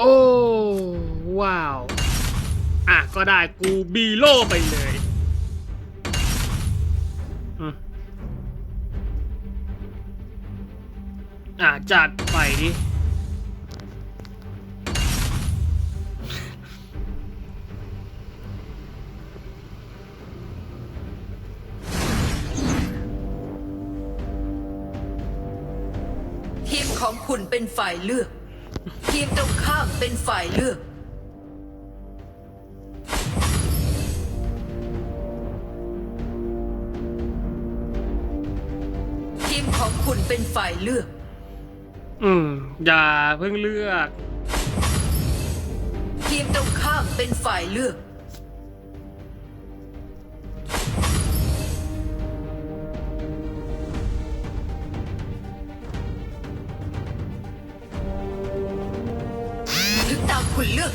โอ้ว้าว อะก็ได้กูบีโลไปเลยอะจัดไปดิทีมของคุณเป็นฝ่ายเลือก ทีมตรงข้ามเป็นฝ่ายเลือกทีมของคุณเป็นฝ่ายเลือก อืม อย่าเพิ่งเลือก ทีมตรงข้ามเป็นฝ่ายเลือก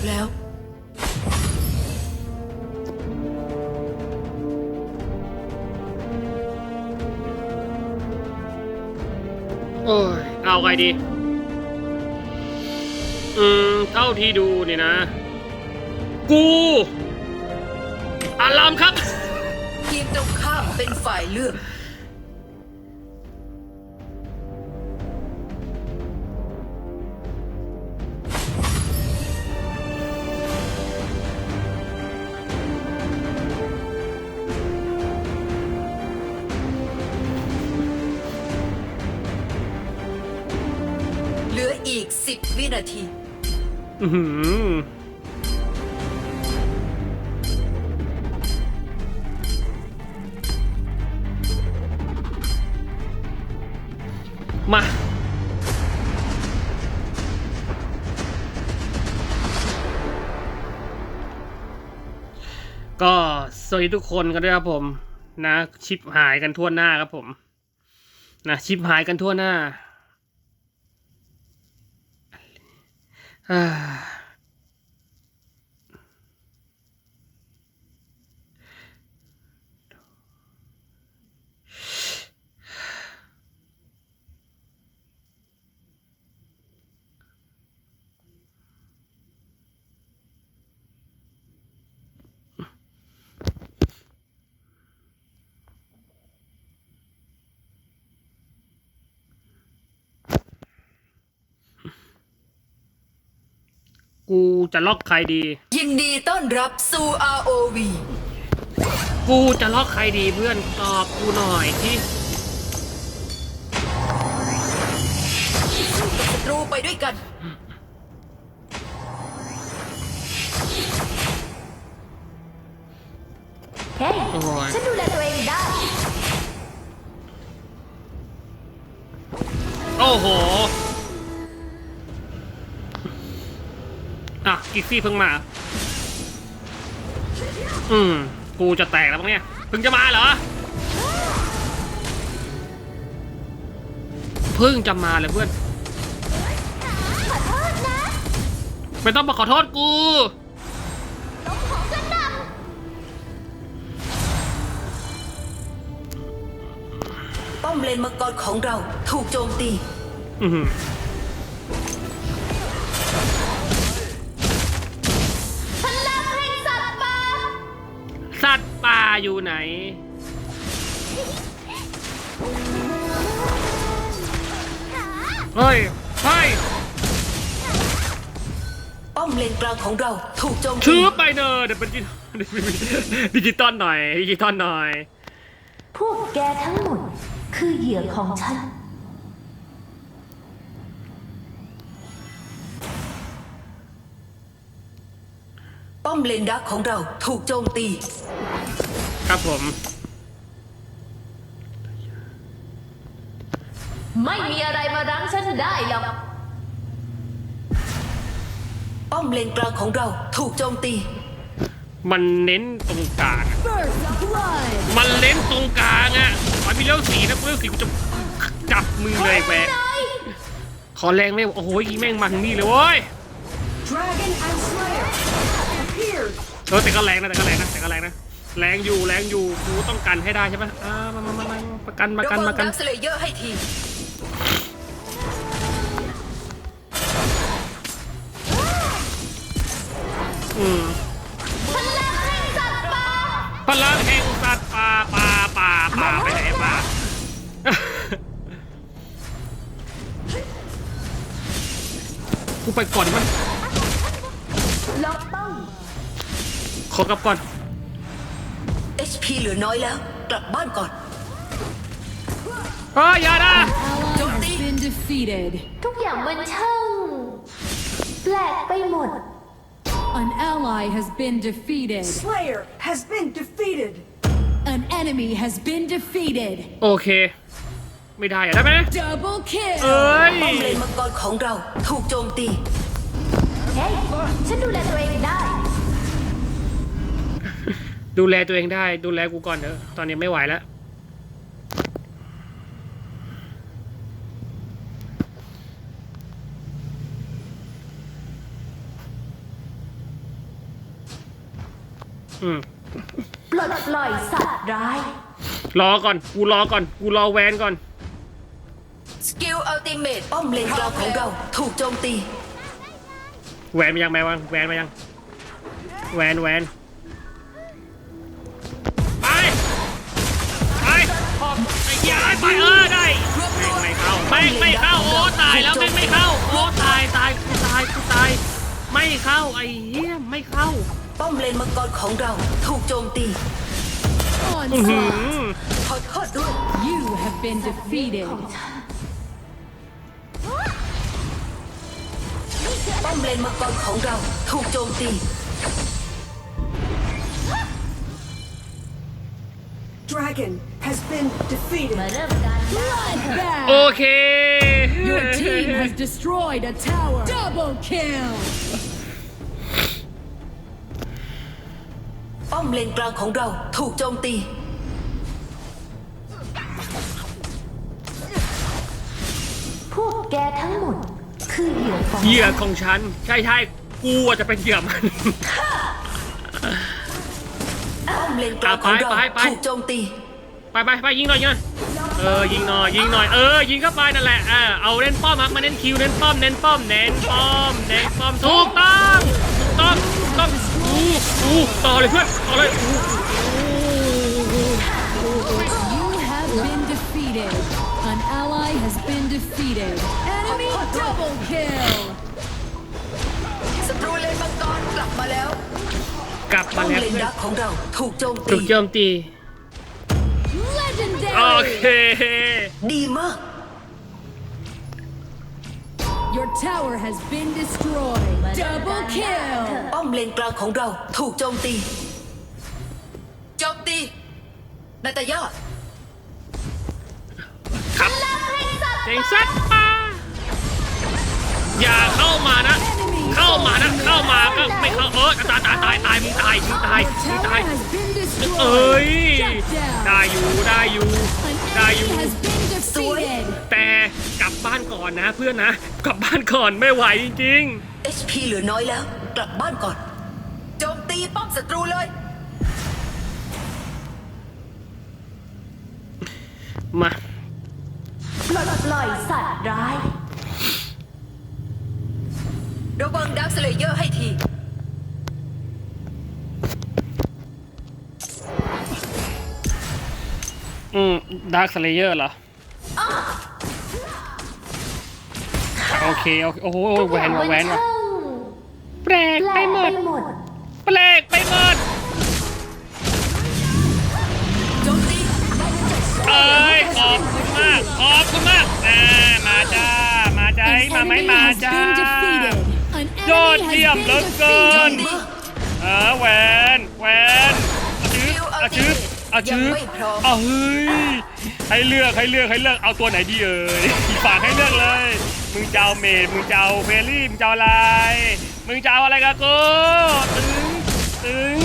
แล้ว โอ้ยเอาไงดี อืม เท่าที่ดูนี่นะ กูอารามครับ ทีมตรงข้ามเป็นฝ่ายเลือก ก็สวัสดีทุกคนกันด้วยครับผม นะ ชิปหายกันทั่วหน้าครับผม นะชิปหายกันทั่วหน้า กูจะล็อกใครดี ยินดีต้อนรับสู่ ROV กูจะล็อกใครดีเพื่อนตอบกูหน่อยที่ศัตรูไปด้วยกัน เฮ้ยโอ้ย ฉันดูแลตัวเองได้ กิกซี่เพิ่งมา อืม กูจะแตกแล้วมั้งเนี่ยเพิ่งจะมาเหรอเพิ่งจะมาเลยเพื่อนขอโทษนะไม่ต้องมาขอโทษกูลงของกระหน่ป้อมเลนมังกรของเราถูกโจมตี อือ อยู่ไหน เฮ้ย เฮ้ย ป้อมเลนกลางของเราถูกโจมตีชื้อไปเนอะเดี๋ยวเป็นดิดิจิตอลหน่อยดิจิตอลหน่อย พวกแกทั้งหมด คือเหยื่อของฉัน ป้อมเลนดักของเราถูกโจมตี ครับผม ไม่มีอะไรมารั้งฉันได้หรอกป้อมเลนกลางของเราถูกโจมตี มันเน้นตรงกลางอะมันเน้นตรงกลางอะขอมีเลี้ยวสีนะกูเลี้ยวสีกูจะจับมือเลยแหวะขอแรงไม่โอ้โหอีแม่งมาถึงนี่เลยเว้ย Dragon and Slayer appeared. เออแต่ก็แรงนะแต่ก็แรงนะแต่ก็แรงนะ แรงอยู่แรงอยู่กูต้องกันให้ได้ใช่ปะอ่ามามามาประกันประกันประกัน ระวังดักสเลเยอะให้ทีอืมพลังแห่งสัตว์ป่าป่าป่าป่าไปไหนป่า กูไปก่อนดิมันล็อกเป้งขอกลับก่อน HP เหลือน้อยแล้ว กลับบ้านก่อนเฮ้ยอย่านะ Ally has been defeated. ทุกอย่างมันช่างแปลกไปหมด An ally has been defeated. Slayer has been defeated. An enemy has been defeated. โอเค ไม่ได้อะได้ไหม Double เอ้ kill. ยป้อมเลนมังกรของเรา ถูกโจมตี เฮ้ย ฉันดูแลตัวเองได้ดูแลตัวเองได้ ดูแลกูก่อนเถอะ ตอนนี้ไม่ไหวแล้ว อืม ปลดปล่อยสัตว์ร้าย รอก่อน กูรอก่อน กูรอแวนก่อน สกิลอัลติเมทป้อมเลนกลางของเรา ถูกโจมตี แวนมายังแมวะ แวนมายัง แวนแวน ไม่เข้าไอ้เหี้ยไม่เข้า ป้อมเลนมังกรของเราถูกโจมตีอื้อหื Onslaught. อขอโทษด้วย You have been defeated. ป้อมเลนมังกรของเราถูกโจมตี Dragon has been defeated. มาเริ่มการล่าโอ Bloodbath. เค Your team has destroyed a tower. Double kill. ป้อมเลนกลางของเราถูกโจมตี พวกแกทั้งหมด คือเหยื่อของเหยื่อของฉัน ใช่ใช่กูอะจะเป็นเหยื่อมัน ป้อมเลนกลางของเราไปไปไป ถูกโจมตี ไปไปไปยิงหน่อยยิงหน่อยเออยิงหน่อยยิงหน่อยเออยิงเข้าไปนั่นแหละเออเอาเน้นป้อมครับมาเน้นคิวเน้นป้อมเน้นป้อมเน้นป้อมเน้นป้อมถูกต้องถูกต้องถูกต้ องอู้อู้ต่อเลยเพื่อนต่อเลยอู้อู้ You have been defeated. An ally has been defeated. Enemy double kill. ศัตรูเลนมังกรกลับมาแล้วกลับป้มาอมแล้วเลนเพื่อนดักของเราถูกโจมถูตีกโจมตี โอเค Legendary. ดีมาก Your tower has been destroyed. Double kill. ป้อมเลนกลางของเราถูกโจมตี โจมตีนาตายาครับเจ๋งสัตว์ป่าอย่าเข้ามานะ เข้ามานะ เข้ามาก็ไม่เข้าเออตายตายตายตายมึงตายมึงตาย Your มึง tower ตาย has been เอ้ย destroyed. Shut ได้ down. อยู่ได้อยู่ An ได้อยู่ enemy has been defeated. แต่ กลับบ้านก่อนนะเพื่อนนะ กลับบ้านก่อนไม่ไหวจริง HP เหลือน้อยแล้ว กลับบ้านก่อน โจมตีป้อมศัตรูเลย ๆ มา ปลดปล่อยสัตว์ร้าย ระวังดักสเลเยอร์ให้ที อืมดาร์คสเลเยอร์เหรอ โอ เคโอเคโอ้โหแหวนว่ะแหวนว่ะแปลกไปหมดแปลกไปหมดเอ้ยขอบคุณมากขอบคุณมากอ่ามาจ้ามาจ้ามาไหมมาจ้ายอดเยี่ยมเหลือเกินเออแหวนแหวนอาชืบอาชืบอาชืบเอาเฮ้ยให้เลือกให้เลือกให้เลือกเอาตัวไหนดีเอ่ยฝากให้เลือกเลย มึงจะเอาเมดมึงจะเอาเฟรลี่ มึงจะเอาอะไร มึงจะเอาอะไรกับกูตึงตึง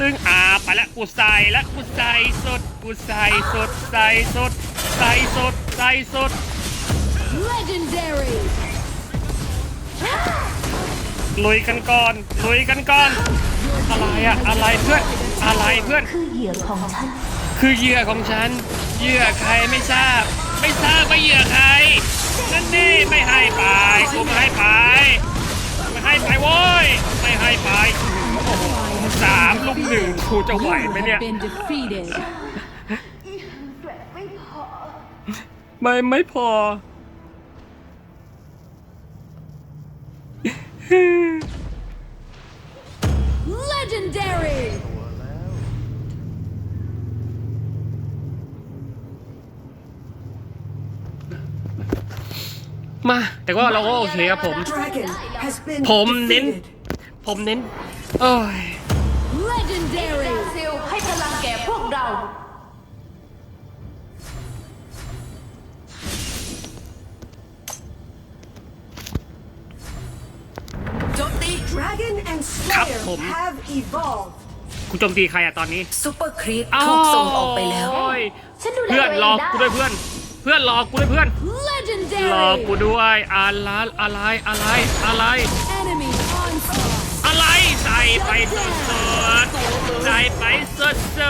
ตึงอ่าไปละกูใส่ละกูใส่สดกูใส่สดใส่สดใส่สดใส่สด Legendary. ลุยกันก่อนลุยกันก่อน อะไรอะอะไรเพื่อนอะไรเพื่อน คือเหยื่อของฉัน คือเหยื่อของฉัน เหยื่อใครไม่ทราบ ไม่ทราบว่าเหยื่อใคร ลุมหนึ่งกูจะไหว You ไหมเนี่ย have been defeated. ไม่ไม่พอ Legendary! มา แต่ว่าเราก็โอเคครับผม Dragon has been ผมเน้น defeated. ผมเน้น โอ้ย Legendary! ซิลให้พลังแก่พวกเราโจมตี Dragon and Khắp Slayer hổm. have evolved. กูโจมตีใครอะตอนนี้ซูเปอร์ครีปถูกส่งออกไปแล้ว โอ้ยฉันดูแลเพื่อนตัวเองรอได้กูด้วยเพื่อน เพื่อนรอกูด้วยเพื่อน รอกู Legendary! ด้วยอะไรอะไรอะไรอะไร ไปสดสดๆใส่ไปสดส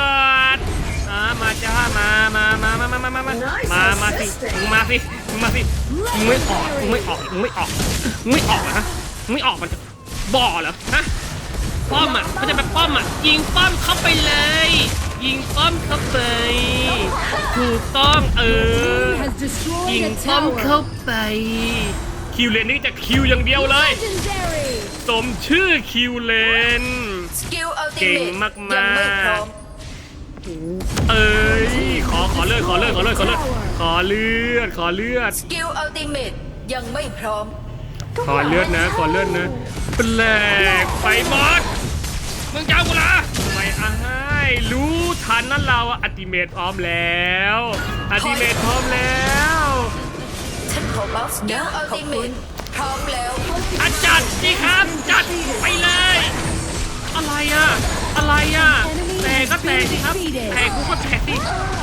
ดๆอ่ามาจ้ามามามามามามามามา Nice มามาสิ assisting มึงมาสิมึงมาสิมึงไม่ออกมึงไม่ออกมึงไม่ออกมึงไม่ออกเหรอฮะมึงไม่ออกมันจะบ่อเหรอฮะป้อมอะมันจะแบบป้อมอะยิงป้อมเข้าไปเลย ยิงป้อมเข้าไปถูกต้องเออ Has destroyed ยิง a ป้อมเข้า tower! ไป คิวเลนนี่จะคิวอย่างเดียวเลย Legendary! สมชื่อคิวเลนสกิลอัลติเก่เมงทมากๆยังไม่พร้อมเอ้ย ขอขอเลือดขอเลือดขอเลือดขอเลือดขอเลือดขอเลือดสกิลอัลติเมทยังไม่พร้อม ขอเลือดนะ ขอเลือดนะแปลกไปหมดมึงจะเอากูละไม่อ้ายรู้ทันนั่นเราอะอัติเมตพร้อมแล้วอัติเมตพร้อมแล้ว ฉันขอบัฟสกิลอัลติเมทพร้อมแล้วอะจัดสิครับ จัดไปเลย อะไรอะอะไรอะแต่ก็แต่สิครับ แต่กูก็แต่สิ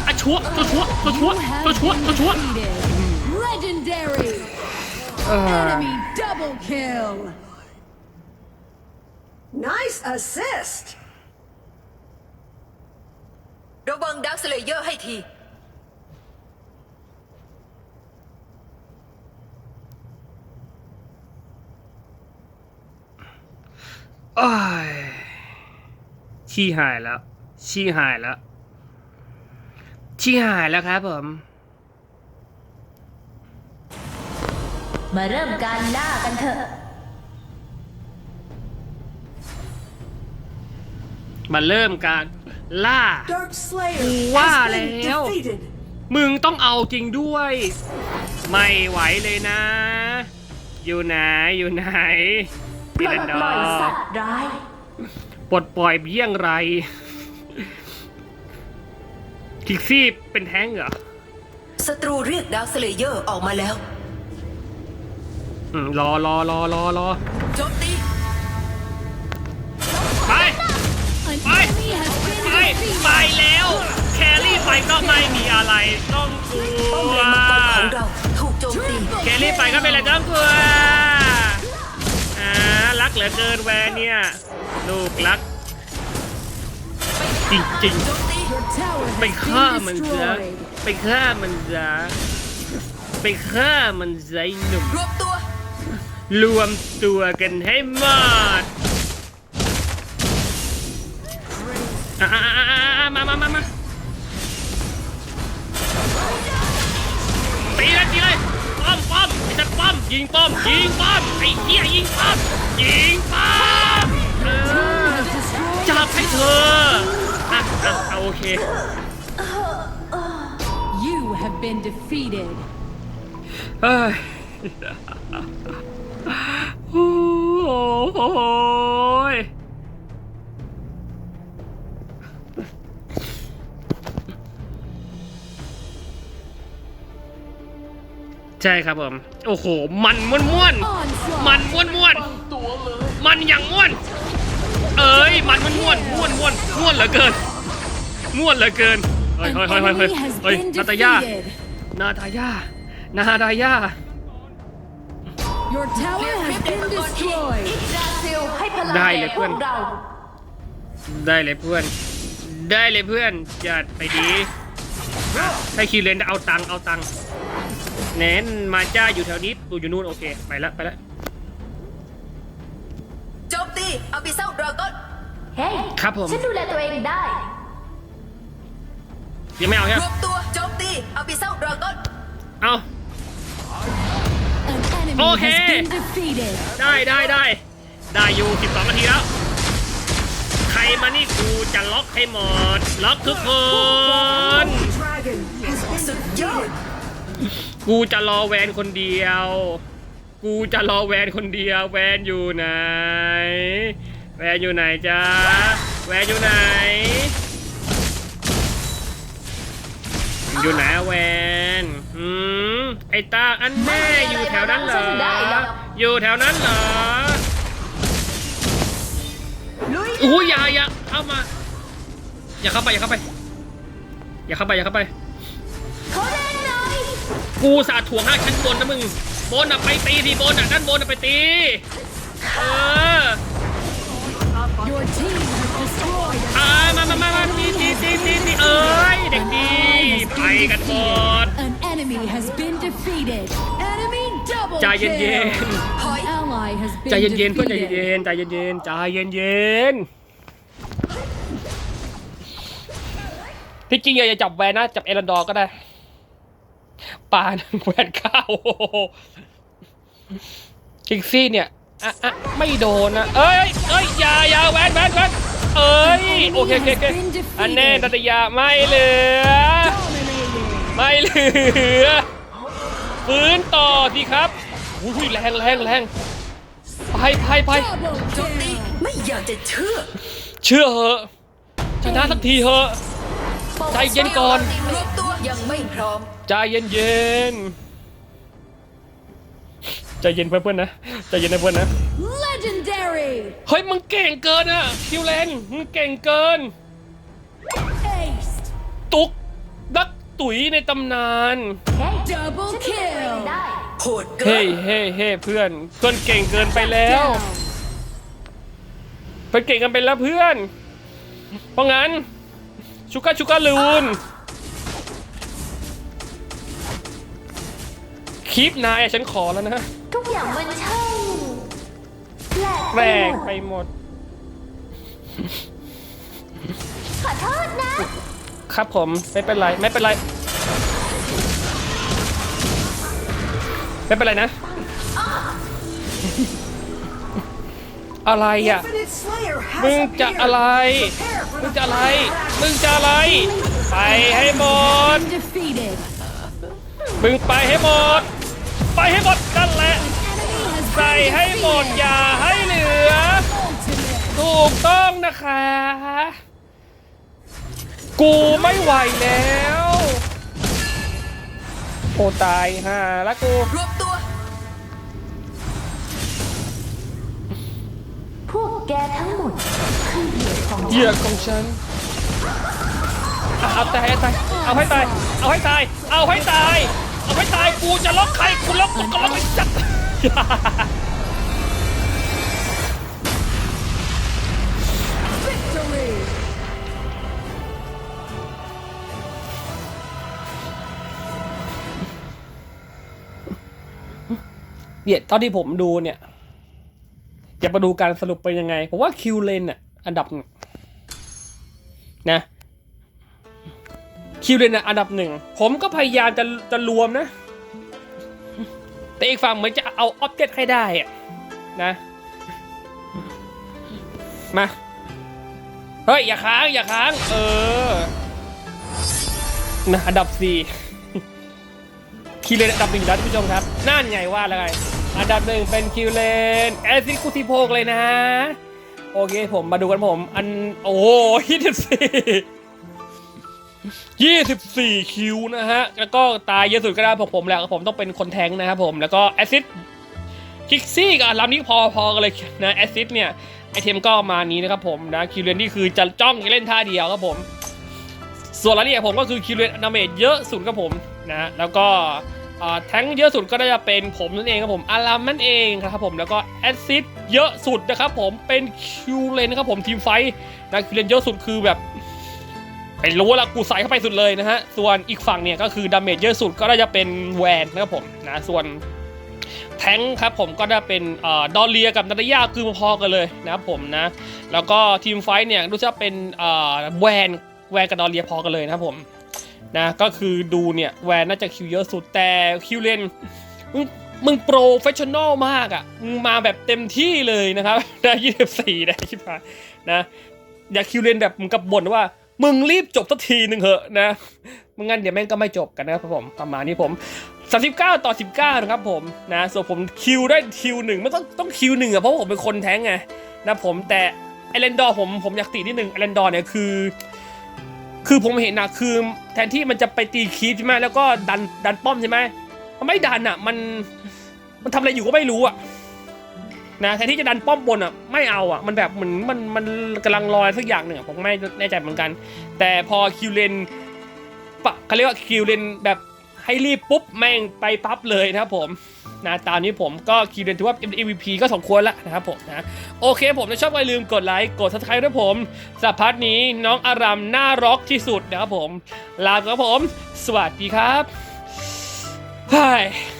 อะชัวตัวชัวตัวชัว You have ตัวชัว been ตัวชัว defeated. Legendary! Enemy double kill! Nice assist. ระวังดักสเลเยอร์ให้ที โอ้ยชี้หายแล้วชี้หายแล้วชี้หายแล้วครับผม มาเริ่มการล่ากันเถอะ มาเริ่มการล่า Dark Slayer Wow, has been Leo. defeated. มึงต้องเอาจริงด้วย ไม่ไหวเลยนะ อยู่ไหนอยู่ไหน ปปิล่อรัยนดปล่อยอสัตว์ร้าย ปลดปล่อยเยี่ยงไรคิกซี่เป็นแท้งเหรอศัตรูเรียกดักสเลเยอร์ออกมาแล้วอืมรอรอรอรอรอโจมตีไป An Bye. enemy has ไป been ไป defeated! แล้ว แครี่ไปก็ไม่มีอะไร ต้องกลัป้อมวเลนมังกรของเราถูกโจมตีแครี่ไปก็ไม่เป็นไรต้องกลัวอ่ารักเห ลือเกินแวนเนี่ย ลูกรัก จริงๆ ไปฆ่ามันซะไปฆ่ามันซะไปฆ่ามันซะไอ้หนุ่มรวมตัว รวมตัวกันให้หมดมามามามาตีเลยตีเลยป้อมป้อมไอ้จัดป้อมยิงป้อมยิงป้อมไอ้เหี้ยยิงป้อม ยิงป้อมเออ Has destroyed จับให้เธออะอะเอาโอเค You have been defeated. เฮ้ยโอ้โห ใช่ครับผม โอ้โห มันม้วนม้วนๆ Onslaught! มันม้วนม้วนๆมันอย่างม้วน เอ้ย มันม้วนม้วนม้วนม้วนม้วนเหลือเกินม้วนเหลือเกิน เฮ้ย An เฮ้ยเฮ้ยเฮ้ยเฮ้ย enemy has เฮ้ย been นาตาย่า defeated. นาตาย่านาตาย่า Your tower has been destroyed. ดาซิลให้พลังได้แก่เลยพเพื่วอนกเราได้เลยเพื่อน ได้เลยเพื่อนจัดไปดีให้คิวเลนเอาตังค์เอาตัง ค์เน้นมาจ้าอยู่แถวนี้ตูอยู่นู่นโอเคไปแล้วไปแล้วโจมตีเอาไปเศร้าดราก้อนเฮ้ยครับผม ฉันดูแลตัวเองได้ ยังไม่เอาใช่รไหมวมตัวโจมตีเอาไปเศร้าดราก้อนเอา An enemy enemy Okay. has been defeated. ได้ได้ได้ได้อยู่ 12 นาทีแล้ว ใครมานี่กูจะล็อกให้หมด ล็อกทุกคน Dragon has been สุดยอด กูจะรอแวนคนเดียว กูจะรอแวนคนเดียว แวนอยู่ไหน แวนอยู่ไหนจ๊ะแวนอยู่ไหน อยู่ไหนแวนหืมไอตาอันแน่อยู่แถวนั้นเหรอ อยู่แถวนั้นเหรออู้อย่าอย่าเข้ามา อย่าเข้าไปอย่าเข้าไป อย่าเข้าไปอย่าเข้าไป กูสาดถ่วงห้าชั้นบนนะมึงบนอะไปตีทีบนอะด้านบนอะไปตี เออ Your team has destroyed อ่ามามามามาตีตีตีตีตีเอ้ยเด็กดี ไปกันหมด An enemy has been defeated. Enemy double ใจเย็น kill. ถอย An ally has ๆใจ been เย็นๆเพื่อนใจ defeated. เย็นๆใจเย็นๆใจเย็นๆที่จริงอย่าจะจับแวนนะ จับเอรันดอร์ก็ได้ ปลาหนังแหวนข้าวคิกซี่เนี่ยอะอะไม่โดนนะ เอ้ยเอ้ยอย่าอย่าแหวนแวนแวนเอ้ย โอเคโอเคโอเคอันแน่ตัตยาไม่เหลือ ไม่เหลือฟื้นต่อสิครับอุ้ยแรงแรงแรงไปไปไปไม่อยากจะเชื่อ เชื่อเหอะชนะสักทีเหอะ ใจเย็นก่อนยังไม่พร้อม ใจเย็นเย็นๆใจเย็นเพื่อนๆนะใจเย็นนะเพื่อนนะ Legendary. เฮ้ยมึงเก่งเกินอะคิวเลนมึงเก่งเกิน Ace. ตุกดักตุ๋ยในตำนาน Double kill. ได้โหดเกิเฮ้ยนเฮ้ยเฮ้ยเพื่อนเพื่อนเก่งเกินไปแล้ว Down. เพื่อนเก่งกันไปแล้วเพื่อน เพราะงั้นชูก้าชูก้าลูน คลิปนายอะฉันขอแล้วนะ ทุกอย่างมันช่างแปลกแปลกไปไปหมดหมด ขอโทษนะ ครับผมไม่เป็นไรไม่เป็นไร ไม่เป็นไรนะ อะไรอะ Infinite Slayer has มึงจะ appeared. อะไร Prepare for มึง the จะอะไร final มึงจะอะไร ไปให้หมด Been defeated. มึงไปให้หมด ไปให้หมดนั่นแหละ Enemy has ใส่ been ให้หมด defeated. อย่าให้เหลือ Ultimate. ถูกต้องนะคะ กูไม่ไหวแล้วโอ้ตายห่าแล้วกูรวมตัว พวกแกทั้งหมดคือเหยื่อของเหยื่อของฉันอะเอาตายเอาตายเอาให้ตาย เอาให้ตาย เอาให้ตาย เอาให้ตายกูจะล็อกใครกูล็อกกูก็ล็อกไอ้จัดเนี่ยตอนที่ผมดูเนี่ยจะมาดูการสรุปเป็นยังไง ผมว่าคิวเลนอะอันดับนะ คิวเลนอะอันดับหนึ่ง ผมก็พยายามจะจะรวมนะ แต่อีกฝั่งเหมือนจะเอาออบเจกต์ให้ได้อะนะ มา เฮ้ย อย่าค้าง อย่าค้าง เออนะอันดับสี่คิวเลนอันดับหนึ่งแล้วท่านผู้ชมครับ นั่นไงว่าแล้วไงอันดับหนึ่งเป็นคิวเลนแอซิคุติโพกเลยนะ โอเคผมมาดูกันผม อัน โอ้ยี่สิบสี่ ยี่สิบสี่คิวนะฮะ แล้วก็ตายเยอะสุดก็ได้พวกผมแหละผมต้องเป็นคนแทงนะครับผม แล้วก็แอซิดคิกซี่กับลำนี้พอพอกันเลยนะแอซิดเนี่ย ไอเทมก็มานี้นะครับผมนะคิวเลนนี่คือจะจ้องเล่นท่าเดียวครับผม ส่วนรายละเอียดผมก็คือคิวเลนดาเมจเยอะสุดครับผมนะแล้วก็แทงเยอะสุดก็น่าจะเป็นผมนั่นเองครับผมอารัมนั่นเองครับผมแล้วก็แอซิดเยอะสุดนะครับผมเป็นคิวเลนนะครับผมทีมไฟนะคิวเลนเยอะสุดคือแบบ ไปรู้ละกูใส่เข้าไปสุดเลยนะฮะ ส่วนอีกฝั่งเนี่ยก็คือดาเมจเยอะสุดก็น่าจะเป็นแวนนะครับผมนะส่วนแทงครับผมก็ได้เป็นอดอลเลียกับนาตยาคือพอๆกันเลยนะครับผมนะ แล้วก็ทีมไฟท์เนี่ยรู้สึกเป็นแวนแวนกับดอลเลียพอกันเลยนะครับผมนะก็คือดูเนี่ยแวนน่าจะคิวเยอะสุดแต่คิวเลนมึงมึงโปรเฟชชั่นอลมากอะ่ะมึงมาแบบเต็มที่เลยนะครับได้ยี่สิบสี่ได้ชิบหายนะ อย่าคิวเลนแบบมึงกับบ่นว่า มึงรีบจบสักทีหนึ่งเหอะนะม่งั้นเดี๋ยวแม่งก็ไม่จบกันนะครับผมประมาณนี้ผม39 ต่อ 19 นะครับผมนะส่วนผมคิวได้คิวหนึ่งไม่ต้องต้องคิวหนึ่งอะเพราะผมเป็นคนแท้งไงนะผมแต่ไอเลนดอร์ผมผมอยากตินิดนึงไอเลนดอร์เนี่ยคือ คือผมเห็นนะคือแทนที่มันจะไปตีคีปใช่ไหมแล้วก็ดันดันป้อมใช่ไหมมันไม่ดันอะมันมันทำอะไรอยู่ก็ไม่รู้อะ นะแทนที่จะดันป้อมบนอะไม่เอาอะมันแบบเหมือนมันมันกำลังลอยสักอย่างหนึ่งผมไม่แน่ใจเหมือนกัน แต่พอคิวเลนปะเขาเรียกว่าคิวเลนแบบให้รีบปุ๊บแม่งไปปั๊บเลยนะครับผมนะตามนี้ผมก็คิวเลนถือว่า MVP ก็สมควรละนะครับผมนะโอเคผมถ้าชอบก็อย่าลืมกดไลค์กด subscribe ด้วยผมสำหรับพาร์ทนี้น้องอารามน่าร็อกที่สุดนะครับผมลาไปครับผม สวัสดีครับ Hi.